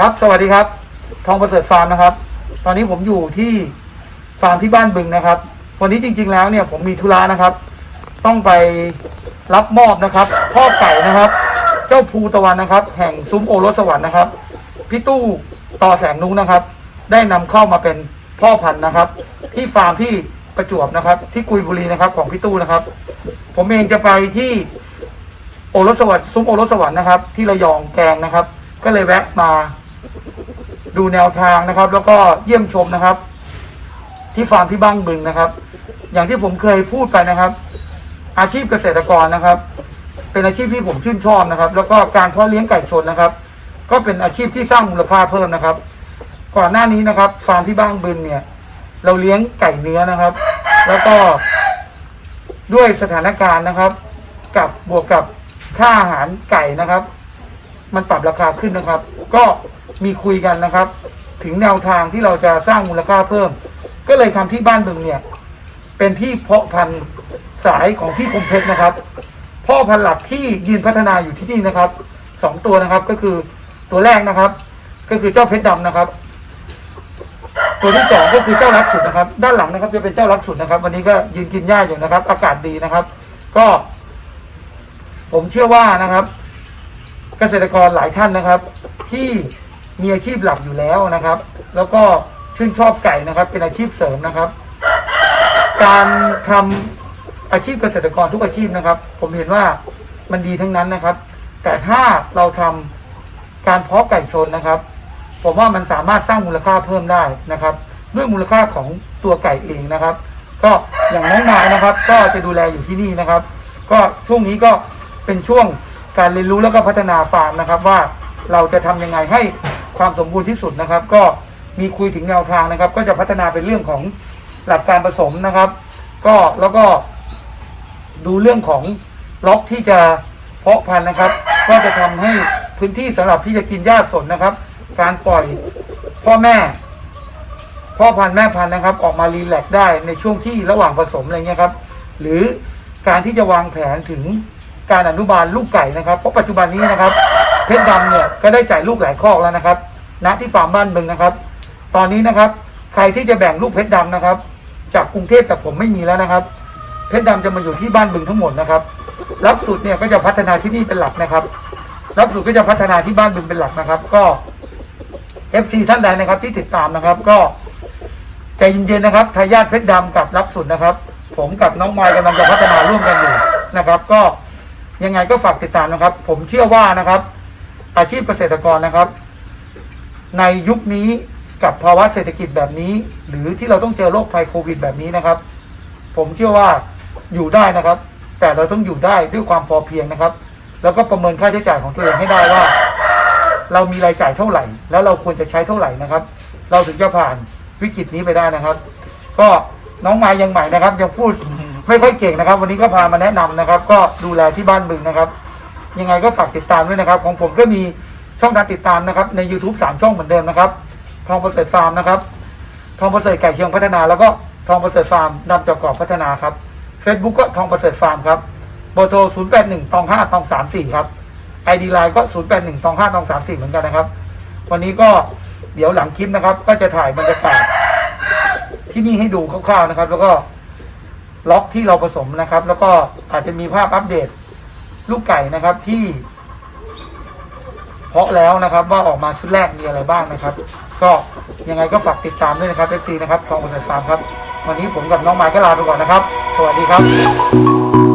ครับ สวัสดีครับ ทองประเสริฐฟาร์มนะครับ ตอนนี้ผมอยู่ที่ฟาร์มที่บ้านบึงนะครับ วันนี้จริง ๆ แล้วเนี่ยผมมีธุระนะครับ ต้องไปรับมอบนะครับพ่อไก่นะครับ เจ้าภูตะวันนะครับ แห่งซุ้มโอรสสวรรค์นะครับ พี่ตู้ต่อแสงนุ้งนะครับ ได้นำเข้ามาเป็นพ่อพันธุ์นะครับ ที่ฟาร์มที่ประจวบนะครับ ที่กุยบุรีนะครับ ของพี่ตู้นะครับ ผมเองจะไปที่โอรสสวรรค์ซุ้มโอรสสวรรค์นะครับ ที่ระยองแกงนะครับ ก็เลยแวะมา ดูแนวทางนะครับ แล้วก็เยี่ยมชมนะครับ ที่ฟาร์มที่บ้างบึงนะครับ อย่างที่ผมเคยพูดไปนะครับ อาชีพเกษตรกรนะครับ เป็นอาชีพที่ผมชื่นชอบนะครับ แล้วก็การเพาะเลี้ยงไก่ชนนะครับ ก็เป็นอาชีพที่สร้างมูลค่าเพิ่มนะครับ ก่อนหน้านี้นะครับ ฟาร์มที่บ้างบึงเนี่ย เราเลี้ยงไก่เนื้อนะครับ แล้วก็ด้วยสถานการณ์นะครับ กับบวกกับค่าอาหารไก่นะครับ มันปรับราคาขึ้นนะครับ ก็มีคุยกันนะครับ ถึงแนวทางที่เราจะสร้างมูลค่าเพิ่ม ก็เลยทำที่บ้านบึงเนี่ย เป็นที่เพาะพันธุ์สายของที่คมเพชรนะครับ พ่อพันธุ์หลักที่ยืนพัฒนาอยู่ที่นี่นะครับสองตัวนะครับก็คือตัวแรกนะครับ ก็คือเจ้าเพชรดำนะครับ ตัวที่สองก็คือเจ้ารักสุดนะครับ ด้านหลังนะครับ จะเป็นเจ้ารักสุดนะครับ วันนี้ก็ยืนกินหญ้าอยู่นะครับ อากาศดีนะครับ ก็ ผมเชื่อว่านะครับ เกษตรกรหลายท่านนะครับ ที่มีอาชีพหลักอยู่แล้วนะครับ แล้วก็ชื่นชอบไก่นะครับ เป็นอาชีพเสริมนะครับ การทำอาชีพเกษตรกรทุกอาชีพนะครับ ผมเห็นว่ามันดีทั้งนั้นนะครับ แต่ถ้าเราทำการเพาะไก่ชนนะครับ ผมว่ามันสามารถสร้างมูลค่าเพิ่มได้นะครับ ด้วยมูลค่าของตัวไก่เองนะครับ ก็อย่างน้องนายนะครับ ก็จะดูแลอยู่ที่นี่นะครับ ก็ช่วงนี้ก็เป็นช่วง การเรียนรู้แล้วก็พัฒนาฟาร์มนะครับ ว่าเราจะทำยังไงให้ความสมบูรณ์ที่สุดนะครับ ก็มีคุยถึงแนวทางนะครับ ก็จะพัฒนาเป็นเรื่องของหลักการผสมนะครับ ก็แล้วก็ดูเรื่องของล็อกที่จะเพาะพันธุ์นะครับ ก็จะทำให้พื้นที่สำหรับที่จะกินหญ้าสดนะครับ การปล่อยพ่อแม่ พ่อพันธุ์แม่พันธุ์นะครับ ออกมารีแลกได้ในช่วงที่ระหว่างผสมอะไรเงี้ยครับ หรือการที่จะวางแผนถึง การอนุบาลลูกไก่นะครับ เพราะปัจจุบันนี้นะครับ เพชรดำเนี่ยก็ได้จ่ายลูกหลายคอกแล้วนะครับณที่ฟาร์มบ้านบึงนะครับ ตอนนี้นะครับ ใครที่จะแบ่งลูกเพชรดำนะครับ จากกรุงเทพแต่ผมไม่มีแล้วนะครับ เพชรดำจะมาอยู่ที่บ้านบึงทั้งหมดนะครับ รับสุดเนี่ยก็จะพัฒนาที่นี่เป็นหลักนะครับ รับสุดก็จะพัฒนาที่บ้านบึงเป็นหลักนะครับ ก็ FC ท่านใดนะครับ ที่ติดตามนะครับ ก็ใจเย็นๆนะครับทายาทเพชรดำกับรับสุดนะครับ ผมกับน้องไมค์กำลังจะพัฒนาร่วมกันอยู่นะครับ ก็ ยังไงก็ฝากติดตามนะครับ ผมเชื่อว่านะครับ อาชีพเกษตรกรนะครับ ในยุคนี้กับภาวะเศรษฐกิจแบบนี้ หรือที่เราต้องเจอโรคภัยโควิดแบบนี้นะครับ ผมเชื่อว่าอยู่ได้นะครับ แต่เราต้องอยู่ได้ด้วยความพอเพียงนะครับ แล้วก็ประเมินค่าใช้จ่ายของตัวเองให้ได้ว่า เรามีรายจ่ายเท่าไหร่ แล้วเราควรจะใช้เท่าไหร่นะครับ เราถึงจะผ่านวิกฤตนี้ไปได้นะครับ ก็น้องม้ยังใหม่นะครับยังพูด ไม่ค่อยเก่งนะครับ วันนี้ก็พามาแนะนำนะครับ ก็ดูแลที่บ้านบึงนะครับ ยังไงก็ฝากติดตามด้วยนะครับ ของผมก็มีช่องทางติดตามนะครับ ใน YouTube 3 ช่องเหมือนเดิมนะครับทองประเสริฐฟาร์มนะครับทองประเสริฐไก่เชียงพัฒนา แล้วก็ทองประเสริฐฟาร์มนำจอกกอบพัฒนาครับ Facebook ก็ทองประเสริฐฟาร์มครับเบอร์โทร0 8 1ตอง5ตอง34ครับ ID Line ก็ 0 8 1ตอง5ตอง34เหมือนกันนะครับ วันนี้ก็เดี๋ยวหลังคลิปนะครับ ก็จะถ่ายบรรยากาศที่นี่ให้ดูคร่าวๆนะครับ แล้วก็ ล็อกที่เราผสมนะครับ แล้วก็อาจจะมีภาพอัปเดตลูกไก่นะครับที่เพาะแล้วนะครับ ว่าออกมาชุดแรกมีอะไรบ้างนะครับ ก็ยังไงก็ฝากติดตามด้วยนะครับเซ็นะครับทองประเสริฐฟาร์มครับ วันนี้ผมกับน้องไม้ก็ลาไปก่อนนะครับ สวัสดีครับ